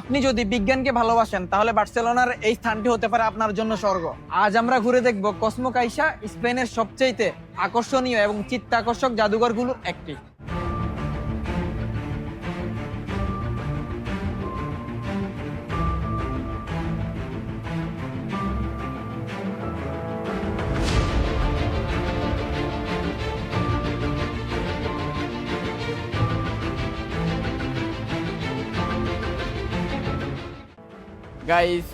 আপনি যদি বিজ্ঞানকে ভালোবাসেন, তাহলে বার্সেলোনার এই স্থানটি হতে পারে আপনার জন্য স্বর্গ। আজ আমরা ঘুরে দেখব কসমো কাইসা, স্পেনের সবচেয়ে আকর্ষণীয় এবং চিত্তাকর্ষক জাদুঘরগুলোর একটি। গাইস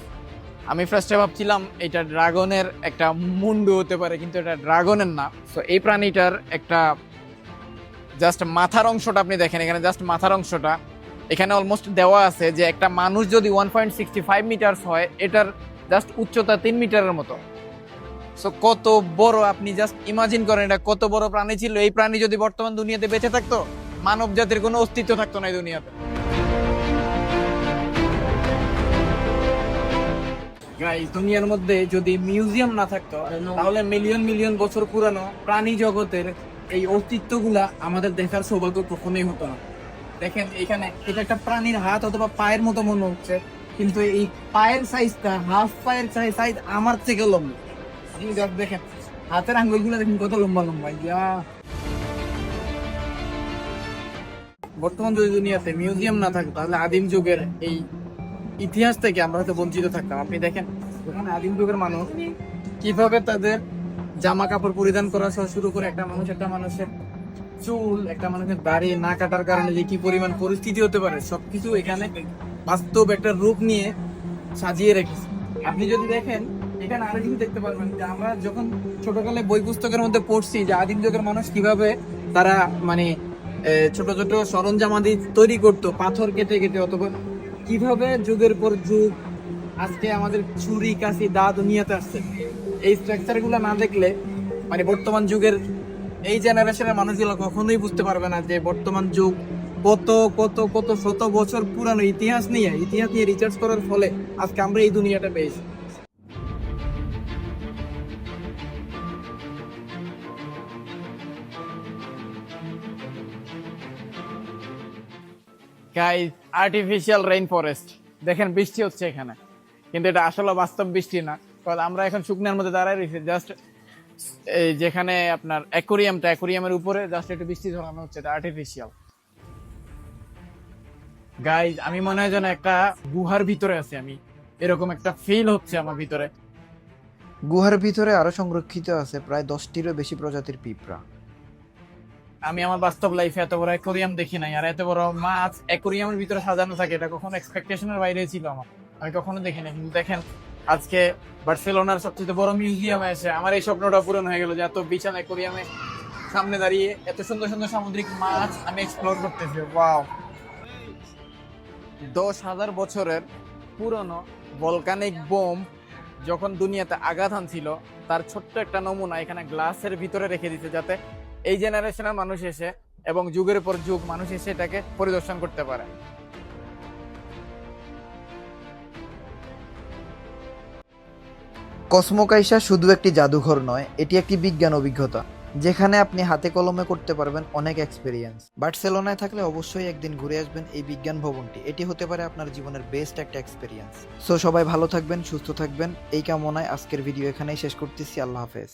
আমি ফার্স্টে ভাবছিলাম এটা ড্রাগনের একটা মুন্ডু হতে পারে, কিন্তু এটা ড্রাগনের না। সো এই প্রাণীটার একটা জাস্ট মাথার অংশটা আপনি দেখেন, এখানে জাস্ট মাথার অংশটা। এখানে অলমোস্ট দেওয়া আছে যে একটা মানুষ যদি one point sixty five meters হয়, এটার জাস্ট উচ্চতা তিন মিটারের মতো। সো কত বড় আপনি জাস্ট ইমাজিন করেন, এটা কত বড় প্রাণী ছিল? এই প্রাণী যদি বর্তমান দুনিয়াতে বেঁচে থাকতো মানব জাতির কোনো অস্তিত্ব থাকতো না এই দুনিয়াতে। দুনিয়ার মধ্যে যদি মিউজিয়াম না থাকতো তাহলে মিলিয়ন মিলিয়ন বছর পুরানো প্রাণী জগতের এই অস্তিত্বগুলা আমাদের দেখার সৌভাগ্য কখনোই হতো না। দেখেন এখানে এটা একটা প্রাণীর হাত অথবা পায়ের মতো মনে হচ্ছে কিন্তু এই পায়ের সাইজটা হাফ পায়ের সাইজ আমার থেকে লম্বা। আপনি দেখেন হাতের আঙ্গুলগুলো দেখেন কত লম্বা লম্বা ইয়া। বর্তমান যদি দুনিয়াতে মিউজিয়াম না থাকতো তাহলে আদিম যুগের এই ইতিহাস থেকে আমরা হয়তো বঞ্চিত থাকতাম। আপনি দেখেন, ওখানে আদিম যুগের মানুষ কীভাবে তাদের জামা কাপড় পরিধান করা সহ শুরু করে একটা মানুষ, একটা মানুষের চুল, একটা মানুষের দাড়ি না কাটার কারণে যে কি পরিমাণ পরিস্থিতি হতে পারে, সবকিছু এখানে বাস্তব একটা রূপ নিয়ে সাজিয়ে রেখেছে। আপনি যদি দেখেন, এখানে আরও কিছু দেখতে পারবেন যে আমরা যখন ছোটকালে বই পুস্তকের মধ্যে পড়ছি যে আদিম যুগের মানুষ কীভাবে তারা মানে ছোট ছোট সরঞ্জাম আদি তৈরি করতো, পাথর কেটে কেটে অথবা কীভাবে যুগের পর যুগ আজকে আমাদের ছুরি কাশি, দা দুনিয়াতে আসছে? এই স্ট্রাকচারগুলো না দেখলে মানে বর্তমান যুগের এই জেনারেশনের মানুষগুলো কখনোই বুঝতে পারবে না যে বর্তমান যুগ কত কত কত শত বছর পুরানো ইতিহাস নিয়ে ইতিহাস নিয়ে রিচার্জ করার ফলে আজকে আমরা এই দুনিয়াটা পেয়েছি। গাইস আর্টিফিশিয়াল রেইন ফরেস্ট দেখেন, বৃষ্টি হচ্ছে এখানে। কিন্তু এটা আসলে বাস্তব বৃষ্টি না। কারণ আমরা এখন শুকনার মধ্যে দাঁড়ায় রয়েছি। জাস্ট এই যেখানে আপনার অ্যাকোরিয়ামটা অ্যাকোরিয়ামের উপরে জাস্ট একটু বৃষ্টি ঝরানো হচ্ছে, এটা আর্টিফিশিয়াল গাইজ আমি মনে হয় যেন একটা গুহার ভিতরে আছি আমি। এরকম একটা ফিল হচ্ছে আমার ভিতরে। গুহার ভিতরে আরও সংরক্ষিত আছে প্রায় দশটিরও বেশি প্রজাতির পিঁপড়া। আমি আমার বাস্তব লাইফে এত বড় অ্যাকোরিয়াম দেখি নাই, আর এত বড় মাছ অ্যাকোরিয়ামের ভিতরে সাজানো থাকে, এটা কখনো এক্সপেকটেশনের বাইরে ছিল আমার। আমি কখনো দেখি না কিন্তু দেখেন, আজকে বার্সেলোনার সবচেয়ে বড় মিউজিয়ামে এসে আমার এই স্বপ্নটা পূরণ হয়ে গেল যে এত বিশাল অ্যাকোরিয়ামে সামনে দাঁড়িয়ে এত সুন্দর সুন্দর সামুদ্রিক মাছ আমি এক্সপ্লোর করতেছি। ওয়াও দশ হাজার বছরের পুরনো ভলকানিক বোম যখন দুনিয়াতে আঘাত আনছিল, তার ছোট্ট একটা নমুনা এখানে গ্লাসের ভিতরে রেখে দিতে যাতে এই জেনারেশনের মানুষ এসে এবং যুগের পর যুগ মানুষ এসে এটাকে পরিদর্শন করতে পারে। কসমোকাইসা শুধু একটি জাদুঘর নয়, এটি একটি বিজ্ঞান অভিজ্ঞতা, যেখানে আপনি হাতে কলমে করতে পারবেন অনেক এক্সপিরিয়েন্স বার্সেলোনায় থাকলে অবশ্যই একদিন ঘুরে আসবেন এই বিজ্ঞান ভবনটি। এটি হতে পারে আপনার জীবনের বেস্ট একটা এক্সপিরিয়েন্স সো সবাই ভালো থাকবেন, সুস্থ থাকবেন। এই কামনায় আজকের ভিডিও এখানেই শেষ করতেছি। আল্লাহ হাফেজ।